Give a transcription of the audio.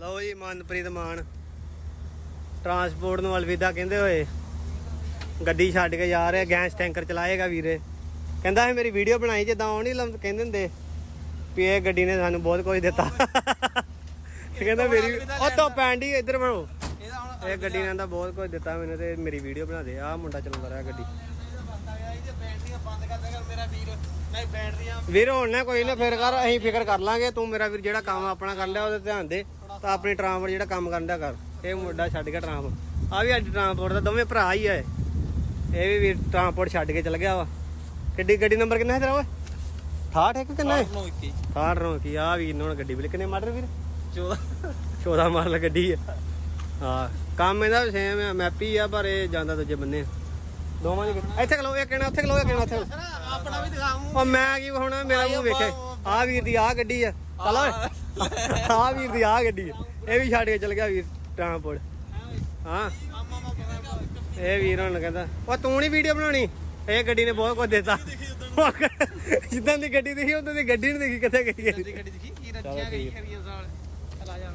ਲਓ ਜੀ, ਮਨਪ੍ਰੀਤ ਮਾਨ। ਟਰਾਂਸਪੋਰਟ ਨੂੰ ਅਲਵਿਦਾ ਕਹਿੰਦੇ ਹੋਏ। ਗੱਡੀ ਛੱਡ ਕੇ ਜਾ ਰਿਹਾ, ਗੈਸ ਟੈਂਕਰ ਚਲਾਏਗਾ ਵੀਰੇ। ਕਹਿੰਦਾ ਇਹ ਮੇਰੀ ਵੀਡੀਓ ਬਣਾਈ, ਜਿੱਦਾਂ ਉਹ ਨਹੀਂ ਕਹਿੰਦੇ ਹੁੰਦੇ ਵੀ ਇਹ ਗੱਡੀ ਨੇ ਸਾਨੂੰ ਬਹੁਤ ਕੁਝ ਦਿੱਤਾ। ਕਹਿੰਦਾ ਮੇਰੀ ਉਹ ਤੋਂ ਪੈਂਡੀ ਇੱਧਰ ਬਣੋ। ਇਹ ਗੱਡੀ ਨੇ ਤਾਂ ਬਹੁਤ ਕੁਝ ਦਿੱਤਾ ਮੈਨੂੰ ਤੇ ਮੇਰੀ ਵੀਡੀਓ ਬਣਾ ਦੇ, ਆਹ ਮੁੰਡਾ ਚਲਾਉਂਦਾ ਰਿਹਾ ਗੱਡੀ। ਇਹਦੇ ਬੈਟਰੀਆਂ ਕਰ ਦੇ ਕਰ ਵੀਰ ਹੁਣ ਨਾ ਕੋਈ ਨਾ ਫਿਰ ਕਰ ਅਸੀਂ ਫਿਕਰ ਕਰ ਲਾਂਗੇ। ਤੂੰ ਮੇਰਾ ਵੀਰ ਜਿਹੜਾ ਕੰਮ ਆਪਣਾ ਕਰਨ ਡਿਆ ਉਹਦੇ ਧਿਆਨ ਦੇ। ਤਾਂ ਆਪਣੀ ਟਰਾਂਸਪੋਰਟ ਜਿਹੜਾ ਕੰਮ ਕਰਨ ਡਿਆ ਕਰ। ਇਹ ਮੁੰਡਾ ਛੱਡ ਗਿਆ ਟਰਾਂਸਪੋਰਟ। ਆ ਵੀ ਅੱਜ ਟਰਾਂਸਪੋਰਟ ਦਾ ਦੋਵੇਂ ਭਰਾ ਹੀ ਆ ਇਹ। ਵੀ ਵੀਰ ਟਰਾਂਸਪੋਰਟ ਛੱਡ ਕੇ ਚਲ ਗਿਆ ਵਾ। ਕਿੱਡੀ ਗੱਡੀ ਨੰਬਰ ਕਿੰਨਾ ਹੈ ਤੇਰਾ ਓਏ? 68 ਇੱਕ ਕਿੰਨਾ ਹੈ? ਨੂੰ ਇੱਕੀ। 68 ਨੋ ਕੀ ਆ ਵੀਰ ਨੂੰ ਗੱਡੀ ਵੀ ਕਿੰਨੇ ਮਾਡਲ ਵੀਰ। 14 14 ਮਾਡਲ ਗੱਡੀ ਆ। ਹਾਂ ਕੰਮ ਇਹਦਾ ਵੀ ਸੇਮ ਆ ਮੈਪੀ ਆ ਪਰ ਇਹ ਜਾਂਦਾ ਦੂਜੇ ਬੰਨੇ ਆ। ਦੋਵਾਂ ਦੀ ਗੱਡੀ- ਇੱਥੇ ਖਲੋ ਇਹ ਕਿਹੜਾ ਉੱਥੇ ਖਲੋ ਇਹ ਕਿਹੜਾ ਉੱਥੇ ਆਪਣਾ ਵੀ ਦਿਖਾਉਂ ਉਹ ਮੈਂ ਕੀ ਹੁਣ ਮੇਰਾ ਮੂੰਹ ਵੇਖੇ। ਆ ਵੀਰ ਦੀ ਆ ਗੱਡੀ ਆ। ਚੱਲ ਓਏ। ਆ ਵੀਰ ਦੀ ਆ ਗੱਡੀ ਆ। ਇਹ ਵੀ ਛੱਡ ਕੇ ਚਲ ਗਿਆ ਵੀਰ ਟਰਾਂਸਪੋਰਟ ਹਾਂ। ਇਹ ਵੀਰ ਹੁਣ ਕਹਿੰਦਾ ਉਹ ਤੂੰ ਨਹੀਂ ਵੀਡੀਓ ਬਣਾਉਣੀ? ਇਹ ਗੱਡੀ ਨੇ ਬਹੁਤ ਕੁਝ ਦਿੱਤਾ। ਜਿੱਦਾਂ ਦੀ ਗੱਡੀ ਦੇਖੀ ਉਦੋਂ ਦੀ ਗੱਡੀ ਨਹੀਂ ਦੇਖੀ ਕਿੱਥੇ ਗਈ ਹੈ। ਗੱਡੀ ਦਿਖੀ ਕੀ ਰੱਖਿਆ ਗਈ ਖਰੀਆਂ ਸਾਲ। ਚਲਾ ਜਾ